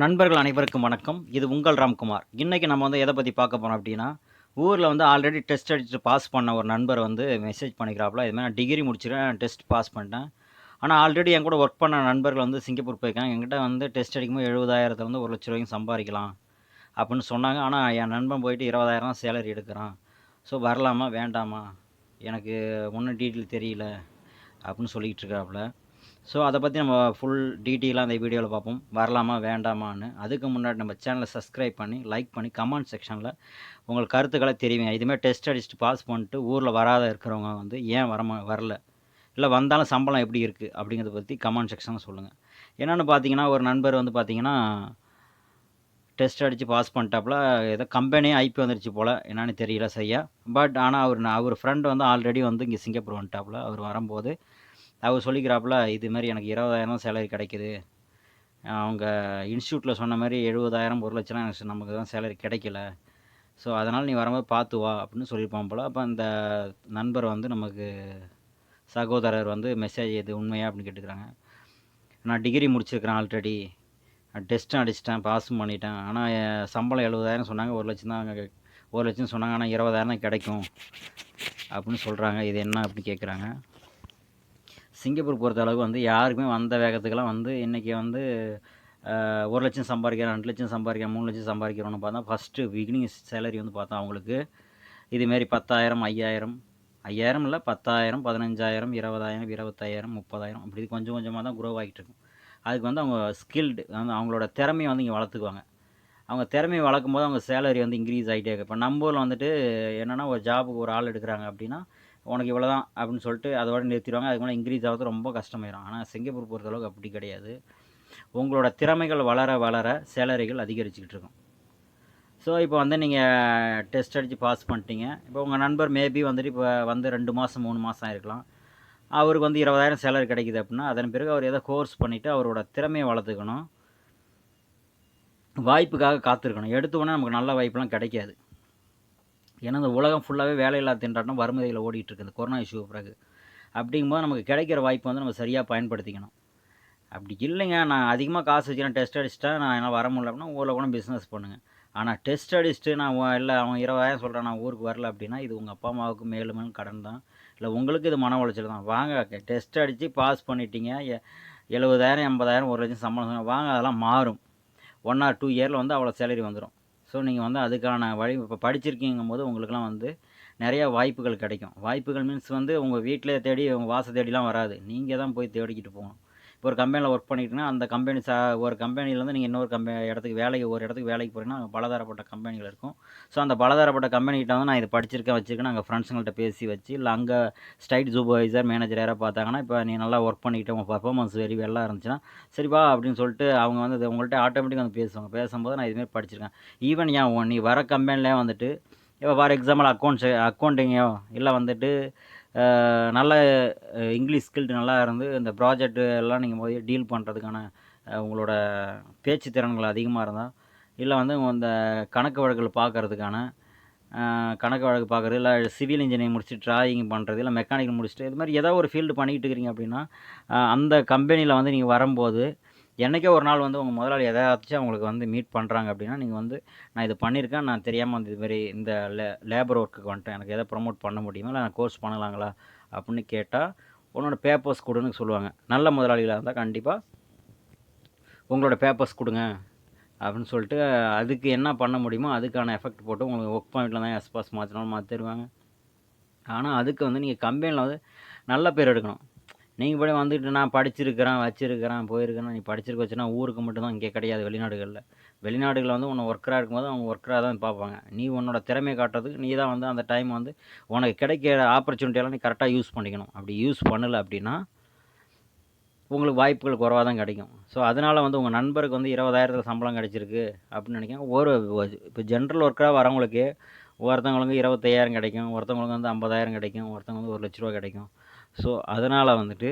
நண்பர்கள் அனைவருக்கும் வணக்கம். இது உங்கள் ராம்குமார். இன்றைக்கி நம்ம வந்து எதை பற்றி பார்க்க போகிறோம் அப்படின்னா ஊரில் வந்து ஆல்ரெடி டெஸ்ட் அடிச்சுட்டு பாஸ் பண்ண ஒரு நண்பர் வந்து மெசேஜ் பண்ணிக்கிறாப்புல. இதுமாதிரி நான் டிகிரி முடிச்சிட்டேன் டெஸ்ட் பாஸ் பண்ணிட்டேன். ஆனால் ஆல்ரெடி என் கூட ஒர்க் பண்ண நண்பர்கள் வந்து சிங்கப்பூர் போயிருக்காங்க. என்கிட்ட வந்து டெஸ்ட் அடிக்கும்போது எழுபதாயிரத்துல வந்து ஒரு லட்ச ரூபாய்க்கு சம்பாதிக்கலாம் அப்படின்னு சொன்னாங்க. ஆனால் என் நண்பன் போயிட்டு இருபதாயிரம் தான் சேலரி எடுக்கிறான். ஸோ வரலாமா? வேண்டாமா? எனக்கு ஒன்றும் டீட்டெயில் தெரியல அப்படின்னு சொல்லிக்கிட்டு இருக்காப்புல. ஸோ அதை பற்றி நம்ம ஃபுல் டீட்டெயிலாக அந்த வீடியோவில் பார்ப்போம். வரலாமா வேண்டாமான்னு. அதுக்கு முன்னாடி நம்ம சேனலை சப்ஸ்கிரைப் பண்ணி லைக் பண்ணி கமெண்ட் செக்ஷனில் உங்கள் கருத்துக்களை தெரிவிங்க. இதுமாதிரி டெஸ்ட் அடிச்சுட்டு பாஸ் பண்ணிட்டு ஊரில் வராத இருக்கிறவங்க வந்து ஏன் வரமா வரல? இல்லை வந்தாலும் சம்பளம் எப்படி இருக்குது அப்படிங்கிறத பற்றி கமெண்ட் செக்ஷனில் சொல்லுங்கள் என்னென்னு பார்த்தீங்கன்னா ஒரு நண்பர் வந்து பார்த்தீங்கன்னா டெஸ்ட் அடித்து பாஸ் பண்ணிட்டாப்புல ஏதோ கம்பெனியே ஐபி வந்துருச்சு போல். என்னன்னு தெரியல சரியா? பட் ஆனால் அவர் அவர் ஃப்ரெண்டு வந்து ஆல்ரெடி வந்து இங்கே சிங்கப்பூர் வந்துட்டாப்புல. அவர் வரும்போது அவர் சொல்லிக்கிறாப்புல இது மாதிரி எனக்கு இருபதாயிரம் சேலரி கிடைக்குது. அவங்க இன்ஸ்டியூட்டில் சொன்ன மாதிரி எழுபதாயிரம் ஒரு லட்சம்லாம் எனக்கு நமக்கு தான் சேலரி கிடைக்கல. ஸோ அதனால் நீ வரும்போது பார்த்து வா அப்படின்னு சொல்லியிருப்பான் போல். அப்போ அந்த நண்பர் வந்து நமக்கு சகோதரர் வந்து மெசேஜ் இது உண்மையா அப்படின்னு கேட்டுக்கிறாங்க. நான் டிகிரி முடிச்சிருக்கிறேன் ஆல்ரெடி டெஸ்ட்டும் அடிச்சிட்டேன் பாஸும் பண்ணிட்டேன். ஆனால் என் சம்பளம் எழுபதாயிரம் சொன்னாங்க ஒரு லட்சம் தான் அங்கே ஒரு லட்சம் சொன்னாங்க ஆனால் இருபதாயிரம் தான் கிடைக்கும் அப்படின்னு சொல்கிறாங்க இது என்ன அப்படின்னு கேட்குறாங்க சிங்கப்பூர் பொறுத்த அளவுக்கு வந்து யாருக்குமே வந்த வேகத்துக்கெல்லாம் வந்து இன்றைக்கி வந்து ஒரு லட்சம் சம்பாதிக்கிறேன் ரெண்டு லட்சம் சம்பாதிக்கிறேன் மூணு லட்சம் சம்பாதிக்கிறோன்னு பார்த்தா ஃபஸ்ட்டு பிகினிங் சேலரி வந்து பார்த்தா அவங்களுக்கு இதுமாரி பத்தாயிரம் ஐயாயிரம் ஐயாயிரம் இல்லை பத்தாயிரம் பதினஞ்சாயிரம் இருபதாயிரம் இருபத்தாயிரம் முப்பதாயிரம் அப்படி கொஞ்சம் கொஞ்சமாக தான் குரோவ் ஆகிட்டு இருக்கும். அதுக்கு வந்து அவங்க ஸ்கில்டு வந்து அவங்களோட திறமையை வந்து இங்கே வளர்த்துக்குவாங்க. அவங்க திறமையை வளர்க்கும் போது அவங்க சேலரி வந்து இன்க்ரீஸ் ஆகிட்டே இருக்கு இப்போ நம்ம ஊரில் வந்துட்டு என்னென்னா ஒரு ஜாபுக்கு ஒரு ஆள் எடுக்கிறாங்க அப்படின்னா உனக்கு இவ்வளோ தான் அப்படின்னு சொல்லிட்டு அதோட நிறுத்திடுவாங்க. அதுக்கு மேலே இன்க்ரீஸ் ஆகிறது ரொம்ப கஷ்டமாயிடும் ஆனால் சிங்கப்பூர் பொறுத்தளவுக்கு அப்படி கிடையாது. உங்களோட திறமைகள் வளர வளர சேலரிகள் அதிகரிச்சுக்கிட்டு இருக்கும். ஸோ இப்போ வந்து நீங்கள் டெஸ்ட் அடித்து பாஸ் பண்ணிட்டீங்க. இப்போ உங்கள் நண்பர் மேபி வந்துட்டு இப்போ வந்து ரெண்டு மாதம் மூணு மாதம் ஆயிருக்கலாம். அவருக்கு வந்து இருபதாயிரம் சேலரி கிடைக்குது அப்படின்னா அதன் பிறகு அவர் ஏதோ கோர்ஸ் பண்ணிவிட்டு அவரோட திறமையை வளர்த்துக்கணும். வாய்ப்புக்காக காத்திருக்கணும். எடுத்தோடனே நமக்கு நல்ல வாய்ப்புலாம் கிடைக்காது. ஏன்னா இந்த உலகம் ஃபுல்லாகவே வேலையில்லா திண்டாட்டம் வறுமதியில் ஓடிட்டு இருக்குது இந்த கொரோனா இஷ்யூ பிறகு. அப்படிங்கும்போது நமக்கு கிடைக்கிற வாய்ப்பு வந்து நம்ம சரியாக பயன்படுத்திக்கணும். அப்படி இல்லைங்க. நான் அதிகமாக காசு வச்சுக்கிறேன் டெஸ்ட் அடிச்சிட்டா நான் என்ன வர முடியல அப்படின்னா ஊரில் கூட பிஸ்னஸ் பண்ணுங்கள் ஆனால் டெஸ்ட் அடிச்சுட்டு நான் இல்லை அவன் இருபதாயிரம் சொல்கிறேன் நான் ஊருக்கு வரல அப்படின்னா இது உங்கள் அப்பா அம்மாவுக்கு மேலும் மேலும் கடன் தான். இல்லை உங்களுக்கு இது மன உளைச்சல் தான். வாங்க டெஸ்ட் அடித்து பாஸ் பண்ணிட்டீங்க. எ- எழுபதாயிரம் எண்பதாயிரம் ஒரு லட்சம் சம்பளம் வாங்க அதெல்லாம் மாறும். ஒன் ஆர் டூ இயரில் வந்து அவ்வளோ சேலரி வந்துடும் ஸோ நீங்கள் வந்து அதுக்கான வழி இப்போ படிச்சிருக்கீங்கும் போது உங்களுக்குலாம் வந்து நிறையா வாய்ப்புகள் கிடைக்கும். வாய்ப்புகள் மீன்ஸ் வந்து உங்கள் வீட்டில் தேடி உங்கள் வாச தேடிலாம் வராது. நீங்கள் தான் போய் தேடிக்கிட்டு போகணும். இப்போ ஒரு கம்பெனியில் ஒர்க் பண்ணிட்டுனா அந்த கம்பெனி சா ஒரு கம்பெனிலேருந்து நீங்கள் இன்னொரு கம்பெனி இடத்துக்கு வேலைக்கு ஒரு இடத்துக்கு வேலைக்கு போகிறீங்கன்னா பலதாரப்பட்ட பலதரப்பட்ட கம்பெனிகள் இருக்கும். ஸோ அந்த பலதரப்பட்ட கம்பெனிகிட்ட வந்து நான் இது படிச்சிருக்கேன் வச்சுருக்கேன். நாங்கள் ஃப்ரெண்ட்ஸுங்கள்ட்ட பேசி வச்சு இல்லை அங்கே ஸ்டைட் சூப்பர்வைசர் மேனேஜர் யாராவது பார்த்தாங்கன்னா இப்போ நீ நல்லா ஒர்க் பண்ணிக்கிட்டு உங்கள் பர்ஃபார்மன்ஸ் வெரி வெல்லாக இருந்துச்சுன்னா சரிப்பா அப்படின்னு சொல்லிட்டு அவங்க வந்து உங்கள்கிட்ட ஆட்டோமேட்டிக்காக வந்து பேசுவாங்க. பேசும்போது நான் இதுமாரி படிச்சிருக்கேன். ஈவன் ஏன் நீ வர கம்பெனிலே வந்துட்டு இப்போ ஃபார் எக்ஸாம்பிள் அக்கௌண்ட்ஸ் அக்கௌண்டிங்கோ இல்லை வந்துட்டு நல்ல இங்கிலீஷ் ஸ்கில்டு நல்லா இருந்து இந்த ப்ராஜெக்ட்டு எல்லாம் நீங்கள் போய் டீல் பண்ணுறதுக்கான உங்களோட பேச்சு திறன்கள் அதிகமாக இருந்தால் இல்லை வந்து இந்த கணக்கு வழக்குகள் பார்க்கறதுக்கான கணக்கு வழக்கு பார்க்குறது இல்லை சிவில் இன்ஜினியரிங் முடிச்சுட்டு டிராயிங் பண்ணுறது இல்லை மெக்கானிக்கல் முடிச்சுட்டு இது மாதிரி ஏதோ ஒரு ஃபீல்டு பண்ணிக்கிட்டு இருக்கிறீங்க அப்படின்னா அந்த கம்பெனியில் வந்து நீங்கள் வரும்போது என்றைக்கே ஒரு நாள் வந்து உங்கள் முதலாளி எதாச்சும் அவங்களுக்கு வந்து மீட் பண்ணுறாங்க அப்படின்னா நீங்கள் வந்து நான் இது பண்ணியிருக்கேன் நான் தெரியாமல் வந்து இதுமாரி இந்த லே லேபர் ஒர்க்குக்கு வந்துட்டேன். எனக்கு எதை ப்ரொமோட் பண்ண முடியுமா? இல்லை நான் கோர்ஸ் பண்ணலாங்களா? அப்படின்னு கேட்டால் உன்னோட பேப்பர்ஸ் கொடுன்னு சொல்லுவாங்க. நல்ல முதலாளிகளாக இருந்தால் கண்டிப்பாக உங்களோட பேப்பர்ஸ் கொடுங்க. அப்படின்னு சொல்லிட்டு அதுக்கு என்ன பண்ண முடியுமோ அதுக்கான எஃபெக்ட் போட்டு உங்களுக்கு ஒர்க் பாயிண்டில் தான் எஸ் பாஸ் மாற்றினாலும் மாற்றிடுவாங்க ஆனால் அதுக்கு வந்து நீங்கள் கம்பெனியில் வந்து நல்ல பேர் எடுக்கணும். நீங்கள் போய் வந்துட்டு நான் படிச்சிருக்கிறேன் வச்சிருக்கிறேன் போயிருக்கிறேன் நீ படிச்சிருக்க வச்சுன்னா ஊருக்கு மட்டும்தான் இங்கே கிடையாது வெளிநாடுகளில். வெளிநாடுகளில் வந்து உன்னை ஒர்க்கராக இருக்கும்போது அவங்க ஒர்க்கராக தான் பார்ப்பாங்க. நீ உன்னோட திறமையை காட்டுறதுக்கு நீ தான் வந்து அந்த டைம் வந்து உனக்கு கிடைக்கிற ஆப்பர்ச்சுனிட்டியெல்லாம் நீ கரெக்டாக யூஸ் பண்ணிக்கணும். அப்படி யூஸ் பண்ணலை அப்படின்னா உங்களுக்கு வாய்ப்புகள் குறவாக தான் கிடைக்கும். ஸோ அதனால் வந்து உங்கள் நண்பருக்கு வந்து இருபதாயிரத்தில் சம்பளம் கிடைச்சிருக்கு அப்படின்னு நினைக்கிறேன் ஒரு இப்போ ஜென்ரல் ஒர்க்கராக வரவங்களுக்கு ஒருத்தவங்களுக்கு இருபத்தையாயிரம் கிடைக்கும் ஒருத்தவங்களுக்கு வந்து ஐம்பதாயிரம் கிடைக்கும் ஒருத்தவங்க வந்து ஒரு லட்ச ரூபா கிடைக்கும். ஸோ அதனால் வந்துட்டு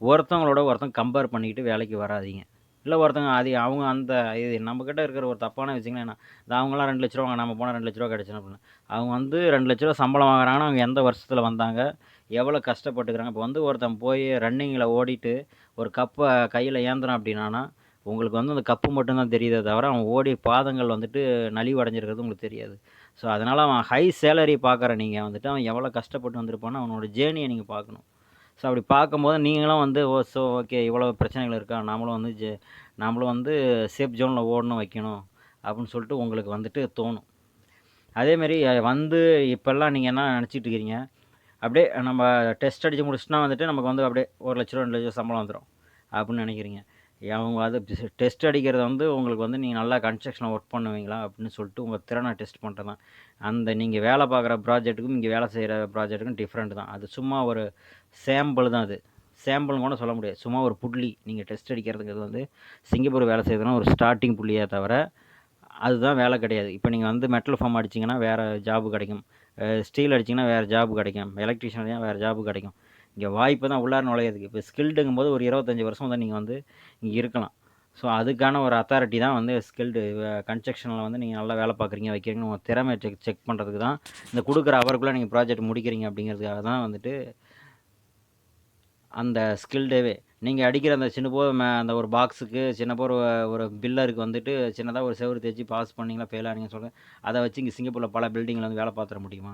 ஒருத்தவங்களோட ஒருத்தங்க கம்பேர் பண்ணிக்கிட்டு வேலைக்கு வராதீங்க. இல்லை ஒருத்தங்க அது அவங்க அந்த இது நம்மக்கிட்ட இருக்கிற ஒரு தப்பான விஷயங்கள் என்ன இந்த அவங்களாம் ரெண்டு லட்ச ரூபா வாங்க, நம்ம போனால் ரெண்டு லட்ச ரூபா கிடச்சிடும் அப்படின்னு. அவங்க வந்து ரெண்டு லட்ச ரூபா சம்பளம் வாங்குறாங்கன்னா அவங்க எந்த வருஷத்தில் வந்தாங்க எவ்வளோ கஷ்டப்பட்டுக்கிறாங்க. இப்போ வந்து ஒருத்தன் போய் ரன்னிங்கில் ஓடிட்டு ஒரு கப்பை கையில் ஏந்துறான் அப்படின்னா உங்களுக்கு வந்து அந்த கப்பு மட்டும்தான் தெரியுதே தவிர அவன் ஓடி பாதங்கள் வந்துட்டு நலிவடைஞ்சிருக்கிறது உங்களுக்கு தெரியாது. ஸோ அதனால் அவன் ஹை சேலரி பார்க்குற நீங்கள் வந்துட்டு அவன் எவ்வளோ கஷ்டப்பட்டு வந்திருப்பான்னு அவனோட ஜேர்னியை நீங்கள் பார்க்கணும் ஸோ அப்படி பார்க்கும்போது நீங்களும் வந்து ஓ ஸோ ஓகே இவ்வளோ பிரச்சனைகள் இருக்கா? நாமளும் வந்து ஜெ நாமளும் வந்து சேஃப் ஜோனில் ஓடணும் வைக்கணும். அப்படின்னு சொல்லிட்டு உங்களுக்கு வந்துட்டு தோணும். அதேமாரி வந்து இப்போல்லாம் நீங்கள் என்ன நினச்சிட்டு இருக்கிறீங்க அப்படியே நம்ம டெஸ்ட் அடித்து முடிச்சுனா வந்துட்டு நமக்கு வந்து அப்படியே ஒரு லட்ச ரூபா ரெண்டு லட்சம் சம்பளம் வந்துடும் அப்படின்னு நினைக்கிறீங்க. அவங்க அது டெஸ்ட் அடிக்கிறத வந்து உங்களுக்கு வந்து நீங்கள் நல்லா கன்ஸ்ட்ரக்ஷனில் ஒர்க் பண்ணுவீங்களா? அப்படின்னு சொல்லிட்டு உங்கள் திறனை டெஸ்ட் பண்ணுறது தான் அந்த நீங்கள் வேலை பார்க்குற ப்ராஜெக்ட்டுக்கும் இங்கே வேலை செய்கிற ப்ராஜெக்ட்டுக்கும் டிஃப்ரெண்ட் தான். அது சும்மா ஒரு சாம்பிள் தான் அது. சாம்பிள்னு கூட சொல்ல முடியாது. சும்மா ஒரு புள்ளி. நீங்கள் டெஸ்ட் அடிக்கிறதுங்கிறது வந்து சிங்கப்பூர் வேலை செய்யறதுனா ஒரு ஸ்டார்டிங் புள்ளியாக தவிர அதுதான் வேலை கிடையாது. இப்போ நீங்கள் வந்து மெட்டல் ஃபார்ம் அடிச்சிங்கன்னா வேறு ஜாபு கிடைக்கும். ஸ்டீல் அடிச்சிங்கன்னா வேறு ஜாபு கிடைக்கும். எலக்ட்ரிஷியன் அடிச்சா வேறு ஜாபு கிடைக்கும். இங்கே வாய்ப்பு தான் உள்ளார நுழையிறதுக்கு. இப்போ ஸ்கில்டுங்கும் போது ஒரு இருபத்தஞ்சி வருஷம் தான் நீங்கள் வந்து இங்கே இருக்கலாம். ஸோ அதுக்கான ஒரு அத்தாரிட்டி தான் வந்து ஸ்கில்டு கன்ஸ்ட்ரக்ஷனில் வந்து நீங்கள் நல்லா வேலை பார்க்குறீங்க வைக்கிறீங்க உங்கள் திறமை செக் செக் பண்ணுறதுக்கு தான் இந்த கொடுக்குற அவருக்குள்ளே நீங்கள் ப்ராஜெக்ட் முடிக்கிறீங்க அப்படிங்கிறதுக்காக தான் வந்துட்டு அந்த ஸ்கில்டேவே நீங்கள் அடிக்கிற அந்த சின்ன போர் மே அந்த ஒரு பாக்ஸுக்கு சின்ன போர் ஒரு பில்லருக்கு வந்துட்டு சின்னதாக ஒரு செவரு தேய்ச்சி பாஸ் பண்ணீங்களா ஃபெயில் ஆனீங்கன்னு சொல்கிறேன் அதை வச்சு இங்கே சிங்கப்பூரில் பல பில்டிங்கில் வந்து வேலை பார்த்துட முடியுமா?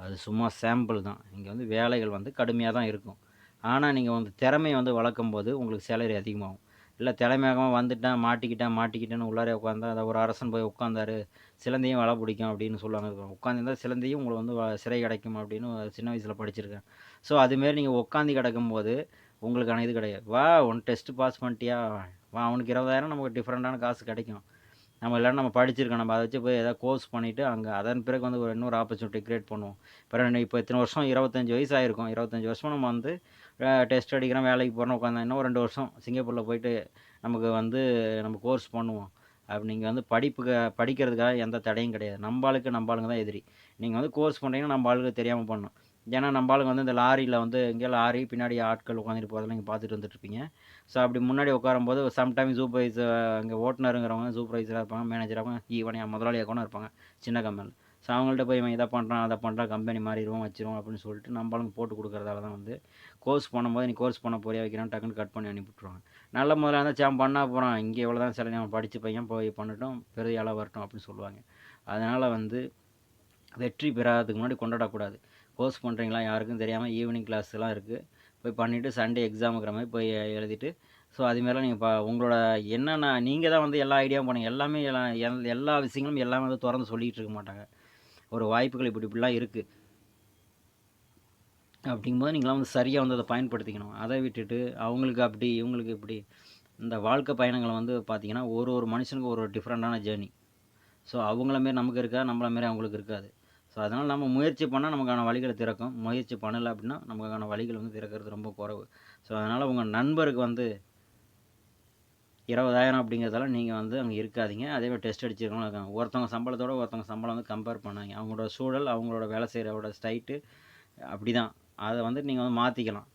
அது சும்மா சாம்பிள் தான். இங்கே வந்து வேலைகள் வந்து கடுமையாக தான் இருக்கும். ஆனால் நீங்கள் வந்து திறமையை வந்து வளர்க்கும் போது உங்களுக்கு சேலரி அதிகமாகும். இல்லை தலைமையகமாக வந்துட்டேன் மாட்டிக்கிட்டேன் மாட்டிக்கிட்டேன்னு உள்ளாரே உட்காந்தா அதை ஒரு அரசன் போய் உட்காந்தாரு சிலந்தையும் வலை பிடிக்கும் அப்படின்னு சொல்லுவாங்க உட்காந்துருந்தா சிலந்தையும் உங்களுக்கு வந்து சிறை கிடைக்கும் அப்படின்னு சின்ன வயசில் படிச்சிருக்கேன். ஸோ அதுமாரி நீங்கள் உட்காந்து கிடக்கும்போது உங்களுக்கான இது கிடையாது. வா ஒன் டெஸ்ட் பாஸ் பண்ணிட்டியா? வா அவனுக்கு இருபதாயிரம் நமக்கு டிஃப்ரெண்ட்டான காசு கிடைக்கும். நம்ம இல்லைன்னா நம்ம படிச்சிருக்கோம். நம்ம அதை வச்சு போய் ஏதாவது கோர்ஸ் பண்ணிவிட்டு அங்கே அதன் பிறகு வந்து ஒரு இன்னொரு ஆப்பர்ச்சுனிட்டி க்ரியேட் பண்ணுவோம். இப்போ இப்போ இத்தனை வருஷம் இருபத்தஞ்சி வயசாகிருக்கும் இருபத்தஞ்சி வருஷம் நம்ம வந்து டெஸ்ட் அடிக்கிறோம் வேலைக்கு போகிறோம் உட்காந்து இன்னும் ரெண்டு வருஷம் சிங்கப்பூரில் போயிட்டு நமக்கு வந்து நம்ம கோர்ஸ் பண்ணுவோம். அப்படி நீங்கள் வந்து படிப்புக்கு படிக்கிறதுக்காக எந்த தடையும் கிடையாது. நம்ம ஆளுக்கு நம்ம ஆளுங்க தான் எதிரி. நீங்கள் வந்து கோர்ஸ் பண்ணுறீங்கன்னா நம்ம ஆளுக்கு தெரியாமல் பண்ணணும். ஏன்னா நம்ம ஆளுங்க வந்து இந்த லாரியில் வந்து இங்கே லாரி பின்னாடி ஆட்கள் உட்காந்துட்டு போகிறதெல்லாம் நீங்கள் பார்த்துட்டு வந்துட்டுருப்பீங்க. ஸோ அப்படி முன்னாடி உட்காரும்போது சம்டைம் சூப்பர்வைசர் இங்கே ஓட்டுநருங்கிறவங்க சூப்பர்வைசராக இருப்பாங்க மேனேஜராக ஈவன் முதலாளியாக கூட இருப்பாங்க சின்ன கம்பெனியில் ஸோ அவங்கள்ட்ட போய் இவன் இதை பண்ணுறான் அதை பண்ணுறான் கம்பெனி மாறிடுவோம் வச்சிருவோம் அப்படின்னு சொல்லிட்டு நம்மளும் போட்டு கொடுக்குறதால தான் வந்து கோர்ஸ் பண்ணும்போது நீ கோர்ஸ் பண்ண போறியா வைக்கிறான் டக்குன்னு கட் பண்ணி அனுப்பிவிட்ருவாங்க நல்ல முதல்ல இருந்தால் சேம் பண்ணா போகிறான் இங்கே இவ்வளோ தான் சில அவன் படித்த பையன் போய் பண்ணட்டும் பெரிய ஆளாக வரட்டும் அப்படின்னு சொல்லுவாங்க. அதனால் வந்து வெற்றி பெறாததுக்கு முன்னாடி கொண்டாடக்கூடாது. கோர்ஸ் பண்ணுறீங்களா யாருக்கும் தெரியாமல் ஈவினிங் கிளாஸ்லாம் இருக்குது போய் பண்ணிவிட்டு சண்டே எக்ஸாமுங்கிற மாதிரி போய் எழுதிட்டு ஸோ அதுமாரிலாம் நீங்கள் பா உங்களோட என்னென்ன நீங்கள் தான் வந்து எல்லா ஐடியாவும் பண்ணுங்க. எல்லாமே எல்லா எல்லா விஷயங்களும் எல்லாமே வந்து திறந்து சொல்லிகிட்டு இருக்க மாட்டாங்க. ஒரு வாய்ப்புகள் இப்படி இப்படிலாம் இருக்குது அப்படிங்கும்போது நீங்களாம் வந்து சரியாக வந்து அதை பயன்படுத்திக்கணும். அதை விட்டுட்டு அவங்களுக்கு அப்படி இவங்களுக்கு இப்படி இந்த வாழ்க்கை பயணங்களை வந்து பார்த்தீங்கன்னா ஒரு ஒரு மனுஷனுக்கு ஒரு ஒரு டிஃப்ரெண்ட்டான ஜேர்னி ஸோ அவங்கள மாரி நமக்கு இருக்கா? நம்மள மாரி அவங்களுக்கு இருக்காது. ஸோ அதனால் நம்ம முயற்சி பண்ணால் நமக்கான வழிகளை திறக்கும். முயற்சி பண்ணலை அப்படின்னா நமக்கான வழிகள் வந்து திறக்கிறது ரொம்ப குறைவு. ஸோ அதனால் உங்கள் நண்பருக்கு வந்து இருபதாயிரம் அப்படிங்கிறதால நீங்கள் வந்து அங்கே இருக்காதிங்க. அதே மாதிரி டெஸ்ட் அடிச்சிருக்கவங்களும் இருக்காங்க. ஒருத்தவங்க சம்பளத்தோட ஒருத்தவங்க சம்பளம் வந்து கம்பேர் பண்ணாங்க. அவங்களோட சூழல் அவங்களோட வேலை செய்கிறவோட ஸ்டைட்டு அப்படி தான் அதை வந்து நீங்கள் வந்து மாற்றிக்கலாம்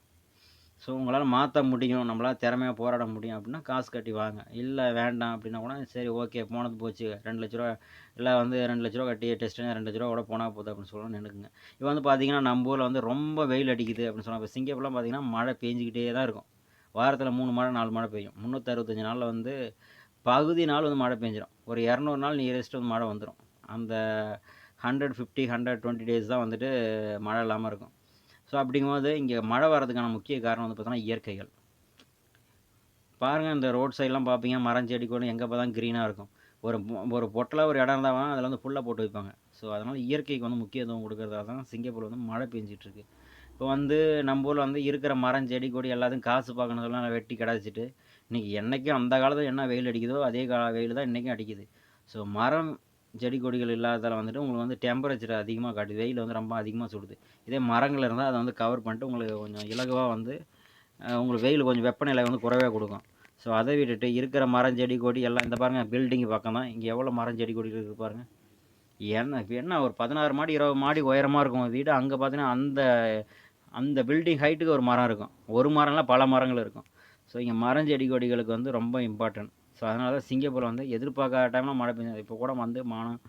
ஸோ உங்களால் மாற்ற முடியும். நம்மளால் திறமையாக போராட முடியும் அப்படின்னா காசு கட்டி வாங்க. இல்லை வேண்டாம் அப்படின்னா கூட சரி ஓகே போனது போச்சு. ரெண்டு லட்ச ரூபா இல்லை வந்து ரெண்டு லட்ச ரூபா கட்டி டெஸ்ட்டு ரெண்டு லட்ச ரூபா கூட போனால் போதும் அப்படின்னு சொல்லலாம் நினைக்குங்க. இப்போ வந்து பார்த்தீங்கன்னா நம்ம ஊரில் வந்து ரொம்ப வெயில் அடிக்குது அப்படின்னு சொன்னால் இப்போ சிங்கப்பூர்லாம் பார்த்தீங்கன்னா மழை பெஞ்சிக்கிட்டே தான் இருக்கும். வாரத்தில் மூணு மழை நாலு மழை பெய்யும். முந்நூற்றறுபத்தஞ்சு நாளில் வந்து பகுதி நாள் வந்து மழை பெஞ்சிடும் ஒரு இரநூறு நாள் நியரஸ்ட் வந்து மழை வந்துடும் அந்த hundred fifty hundred twenty days தான் வந்துட்டு மழை இல்லாமல் இருக்கும். ஸோ அப்படிங்கும்போது இங்கே மழை வர்றதுக்கான முக்கிய காரணம் வந்து பார்த்தோன்னா இயற்கைகள். பாருங்கள் இந்த ரோட் சைட்லாம் பார்ப்பீங்க மரம் செடி கூட எங்கே பார்த்தா க்ரீனாக இருக்கும். ஒரு பொ- ஒரு பொட்டில் ஒரு இடம் இருந்தால் அதில் வந்து ஃபுல்லாக போட்டு வைப்பாங்க. ஸோ அதனால் இயற்கைக்கு வந்து முக்கியத்துவம் கொடுக்கறதால தான் சிங்கப்பூர் வந்து மழை பெஞ்சிட்ருக்கு இப்போ வந்து நம்ம ஊரில் வந்து இருக்கிற மரம் செடி கொடி எல்லாத்தையும் காசு பார்க்கணுதெல்லாம் வெட்டி கிடச்சிட்டு இன்றைக்கி என்றைக்கும் அந்த காலத்தில் என்ன வெயில் அடிக்குதோ அதே கா வெயில் தான் இன்றைக்கும் அடிக்குது. ஸோ மரம் செடி கொடிகள் இல்லாததால் வந்துட்டு உங்களுக்கு வந்து டெம்பரேச்சர் அதிகமாக காட்டுது. வெயில் வந்து ரொம்ப அதிகமாக சுடுது. இதே மரங்கள் இருந்தால் அதை வந்து கவர் பண்ணிட்டு உங்களுக்கு கொஞ்சம் இலகுவாக வந்து உங்களுக்கு வெயில் கொஞ்சம் வெப்பநிலை வந்து குறைவாக கொடுக்கும். ஸோ அதை விட்டுட்டு இருக்கிற மரம் செடி கொடி எல்லாம் இந்த பாருங்கள் பில்டிங் பக்கம் தான். இங்கே எவ்வளோ மரம் செடி கொடி இருக்குது பாருங்கள் என்ன இப்போ என்ன ஒரு பதினாறு மாடி இருபது மாடி உயரமாக இருக்கும். வீடு அங்கே பார்த்தீங்கன்னா அந்த அந்த பில்டிங் ஹைட்டுக்கு ஒரு மரம் இருக்கும். ஒரு மரம்லாம் பல மரங்கள் இருக்கும். ஸோ இங்கே மரம் செடி கொடிகளுக்கு வந்து ரொம்ப இம்பார்ட்டன்ட் ஸோ அதனால தான் சிங்கப்பூரில் வந்து எதிர்பார்க்காத டைமில் மழை பெஞ்சது இப்போ கூட வந்து மானம்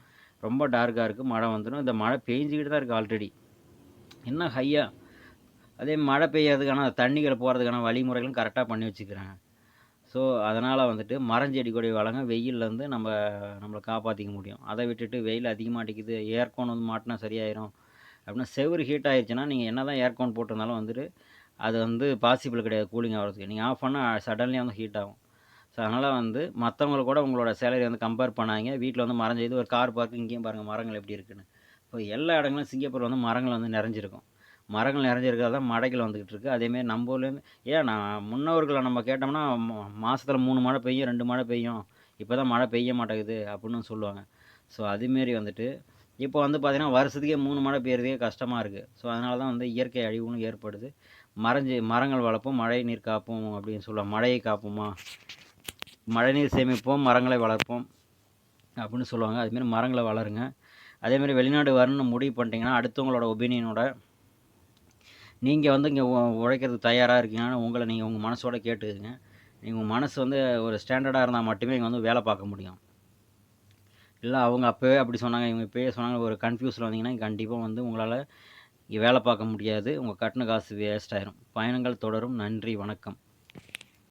ரொம்ப டார்க்காக இருக்குது மழை வந்துடும் இந்த மழை பெஞ்சிக்கிட்டு தான் இருக்குது ஆல்ரெடி இன்னும் ஹையாக அதே மழை பெய்யறதுக்கான தண்ணிகளை போகிறதுக்கான வழிமுறைகளும் கரெக்டாக பண்ணி வச்சுக்கிறாங்க. ஸோ அதனால் வந்துட்டு மரஞ்செடி கொடி வளங்க வெயில்லேருந்து நம்ம நம்மளை காப்பாற்றிக்க முடியும். அதை விட்டுட்டு வெயில் அதிகமாக அடிக்குது ஏர்கோன் வந்து மாட்டினா சரியாயிரும். அப்படின்னா செவுரு ஹீட் ஆயிடுச்சுன்னா நீங்கள் என்ன தான் ஏர்கான் போட்டிருந்தாலும் வந்துட்டு அது வந்து பாசிபிள் கிடையாது கூலிங் ஆகிறதுக்கு. நீங்கள் ஆஃப் பண்ணால் சடன்லி வந்து ஹீட் ஆகும். ஸோ அதனால் வந்து மற்றவங்களுக்கு கூட உங்களோட சேலரி வந்து கம்பேர் பண்ணாங்க வீட்டில் வந்து மரம் செய்து ஒரு கார் பார்க்கு இங்கேயும் பாருங்கள் மரங்கள் எப்படி இருக்குன்னு. இப்போ எல்லா இடங்களும் சிங்கப்பூர் வந்து மரங்கள் வந்து நிறைஞ்சிருக்கும். மரங்கள் நிறைஞ்சிருக்கிறது தான் மடைகள் வந்துக்கிட்டு இருக்குது அதேமாரி நம்ம ஊர்லேருந்து ஏன் நான் முன்னோர்களை நம்ம கேட்டோம்னா மாதத்துல மூணு மழை பெய்யும் ரெண்டு மழை பெய்யும். இப்போ தான் மழை பெய்ய மாட்டேங்குது அப்படின்னு சொல்லுவாங்க. ஸோ அதுமாரி வந்துட்டு இப்போ வந்து பார்த்திங்கன்னா வருஷத்துக்கே மூணு மழை பெய்யறதுக்கே கஷ்டமாக இருக்குது ஸோ அதனால தான் வந்து இயற்கை அழிவுன்னு ஏற்படுது. மறைஞ்சி மரங்கள் வளர்ப்போம் மழை நீர் காப்போம் அப்படின்னு சொல்லுவோம் மழையை காப்போமா? மழைநீர் சேமிப்போம் மரங்களை வளர்ப்போம் அப்படின்னு சொல்லுவாங்க. அதுமாரி மரங்களை வளருங்க. அதேமாரி வெளிநாடு வரணும்னு முடிவு பண்ணிட்டீங்கன்னா அடுத்தவங்களோட ஒப்பீனியனோட நீங்கள் வந்து இங்கே உழைக்கிறதுக்கு தயாராக இருக்கீங்கன்னா உங்களை நீங்கள் உங்கள் மனசோட கேட்டுக்குங்க. நீங்கள் உங்கள் மனசு வந்து ஒரு ஸ்டாண்டர்டாக இருந்தால் மட்டுமே இங்கே வந்து வேலை பார்க்க முடியும். இல்லை அவங்க அப்போவே அப்படி சொன்னாங்க. இவங்க இப்போயே சொன்னாங்க. ஒரு கன்ஃபியூஸில் வந்தீங்கன்னா கண்டிப்பாக வந்து உங்களால் இங்கே வேலை பார்க்க முடியாது. உங்கள் கட்டின காசு வேஸ்ட் ஆயிரும். பயணங்கள் தொடரும். நன்றி. வணக்கம்.